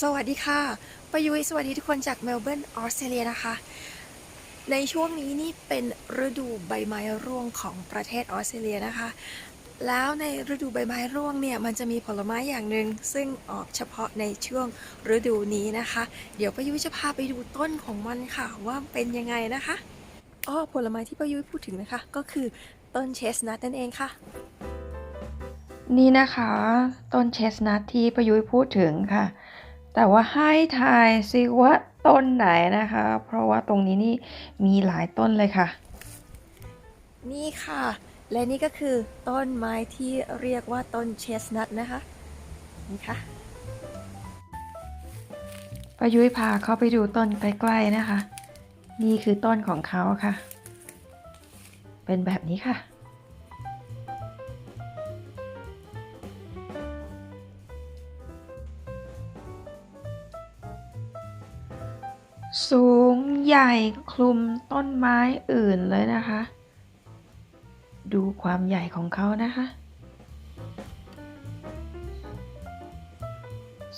สวัสดีค่ะปยุยสวัสดีทุกคนจากเมลเบิร์นออสเตรเลียนะคะ ในช่วงนี้นี่เป็นฤดูใบไม้ร่วงของประเทศออสเตรเลียนะคะ แล้วในฤดูใบไม้ร่วงเนี่ยมันจะมีผลไม้อย่างหนึ่งซึ่งออกเฉพาะในช่วงฤดูนี้นะคะ เดี๋ยวปยุยจะพาไปดูต้นของมันค่ะว่าเป็นยังไงนะคะอ้อผลไม้ที่ปยุยพูดถึงนะคะ ก็คือต้นเชสนัทนั่นเองค่ะนี่นะคะ ต้นเชสนัทที่ประยุยพูดถึงค่ะ แต่ว่าให้ทายซิว่าต้นไหนนะคะ เพราะว่าตรงนี้นี่มีหลายต้นเลยค่ะ นี่ค่ะ และนี่ก็คือต้นไม้ที่เรียกว่าต้นเชสนัทนะคะ นี่ค่ะประยุ้ยพาเขาไปดูต้นใกล้ๆนะคะ นี่คือต้นของเขาค่ะ เป็นแบบนี้ค่ะ สูงใหญ่คลุมต้นไม้อื่นเลยนะคะ ดูความใหญ่ของเขานะคะ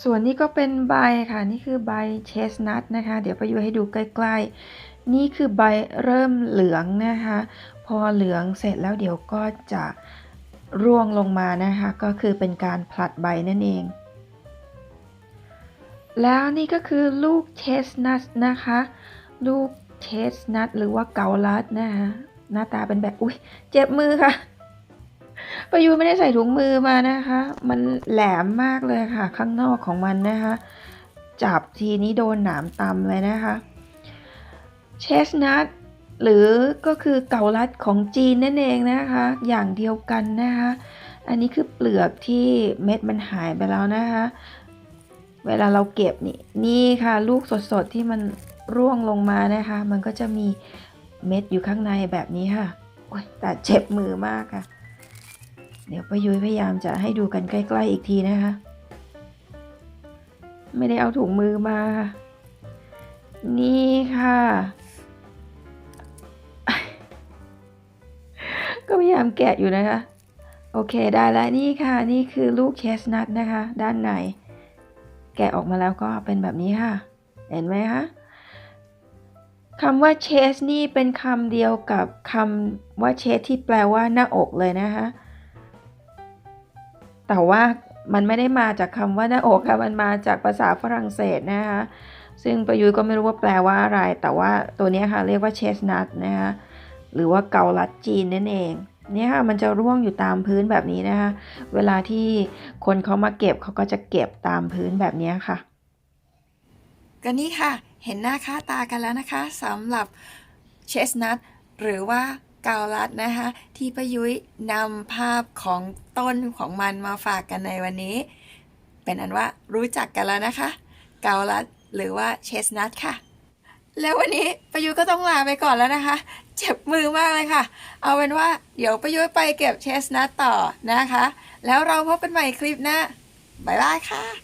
ส่วนนี้ก็เป็นใบค่ะ นี่คือใบเชสนัทนะคะ เดี๋ยวไปอยู่ให้ดูใกล้ๆ นี่คือใบเริ่มเหลืองนะคะ พอเหลืองเสร็จแล้วเดี๋ยวก็จะร่วงลงมานะคะ ก็คือเป็นการผลัดใบนั่นเอง แล้วนี่ก็คือลูกเชสนัทนะคะ ลูกเชสนัทหรือว่าเกาลัดนะคะหน้าตาเป็นแบบอุ้ยเจ็บมือค่ะประยูนไม่ได้ใส่ถุงมือมานะคะ มันแหลมมากเลยค่ะ ข้างนอกของมันนะคะ จับทีนี้โดนหนามตำเลยนะคะเชสนัทหรือก็คือเกาลัดของจีนนั่นเองนะคะ อย่างเดียวกันนะคะ อันนี้คือเปลือกที่เม็ดมันหายไปแล้วนะคะ เวลาเราเก็บนี่นี่ค่ะลูกสดๆที่มันร่วงลงมานะคะ มันก็จะมีเม็ดอยู่ข้างในแบบนี้ค่ะโอ๊ยแต่เจ็บมือมากค่ะ เดี๋ยวป้ายุ้ยพยายามจะให้ดูกันใกล้ๆอีกทีนะคะ ไม่ได้เอาถุงมือมา นี่ค่ะ ก็พยายามแกะอยู่นะคะ โอเคได้แล้วนี่ค่ะ นี่คือลูกเชสนัทนะคะ ด้านใน แกะออกมาแล้วก็เป็นแบบนี้ค่ะ เห็นไหมคะคำว่าเชสนี่เป็นคำเดียวกับคำว่าเชสที่แปลว่าหน้าอกเลยนะคะ แต่ว่ามันไม่ได้มาจากคำว่าหน้าอกค่ะ มันมาจากภาษาฝรั่งเศสนะคะ ซึ่งประยุทธ์ก็ไม่รู้ว่าแปลว่าอะไร แต่ว่าตัวนี้ค่ะเรียกว่าเชสนัทนะคะ หรือว่าเกาลัดจีนนั่นเอง เนี่ยค่ะมันจะร่วงอยู่ตามพื้นแบบนี้นะคะ เวลาที่คนเขามาเก็บเขาก็จะเก็บตามพื้นแบบนี้ค่ะ ก็นี่ค่ะ เห็นหน้าค่าตากันแล้วนะคะสำหรับเชสนัทหรือว่าเกาลัดนะคะ ที่ประยุ้ยนำภาพของต้นของมันมาฝากกันในวันนี้ เป็นอันว่ารู้จักกันแล้วนะคะ เกาลัดหรือว่าเชสนัทค่ะ แล้ววันนี้ประยุทธ์ก็ต้องลาไปก่อนแล้วนะคะ เจ็บมือมากเลยค่ะ เอาเป็นว่าเดี๋ยวประยุทธ์ไปเก็บเชสนัทต่อนะคะ แล้วเราพบกันใหม่คลิปหน้า บ๊ายบายค่ะ